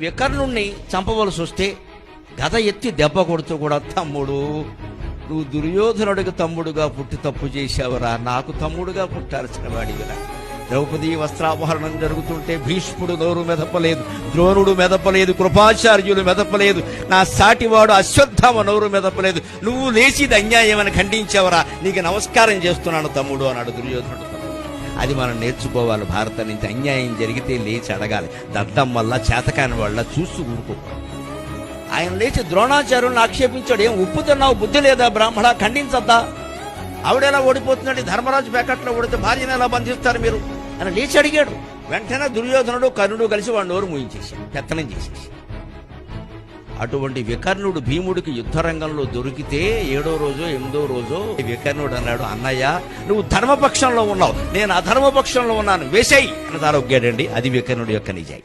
వికర్ణుణ్ణి చంపవలసి వస్తే గద ఎత్తి దెబ్బ కొడుతూ కూడా తమ్ముడు నువ్వు దుర్యోధనుడికి తమ్ముడుగా పుట్టి తప్పు చేశావురా. నాకు తమ్ముడుగా పుట్టాల్సిన వాడివిరా. ద్రౌపది వస్త్రాపహరణం జరుగుతుంటే భీష్ముడు నోరు మెదపలేదు ద్రోణుడు మెదపలేదు కృపాచార్యులు మెదపలేదు నా సాటివాడు అశ్వత్థామ నోరు మెదపలేదు. నువ్వు లేచిది అన్యాయమని ఖండించావరా. నీకు నమస్కారం చేస్తున్నాను తమ్ముడు అన్నాడు దుర్యోధనుడు. అది మనం నేర్చుకోవాలి. భారతం నుంచి అన్యాయం జరిగితే లేచి అడగాలి. దద్దం వల్ల చేతకాని వాళ్ళ చూస్తూ ఊరుకో. ఆయన లేచి ద్రోణాచార్యులను ఆక్షేపించాడు. ఏం ఉప్పుతున్నావు బుద్ధి లేదా బ్రాహ్మణ? ఖండించద్దా? ఆవిడెలా ఓడిపోతుందండి ధర్మరాజు ప్యాకెట్లో ఓడితే భార్యను ఎలా బంధిస్తారు మీరు? అని లేచి అడిగాడు. వెంటనే దుర్యోధనుడు కర్ణుడు కలిసి వాడు నోరు మూయించేశాడు పెత్తనం చేసేసి అటువంటి వికర్ణుడు భీముడికి యుద్ధరంగంలో దొరికితే ఏడో రోజో ఎనిమిదో రోజు వికర్ణుడు అన్నాడు అన్నయ్య నువ్వు ధర్మపక్షంలో ఉన్నావు. నేను అధర్మపక్షంలో ఉన్నాను. వేసేయి అని తారొగ్గాడండి అది వికర్ణుడి యొక్క నిజాయి.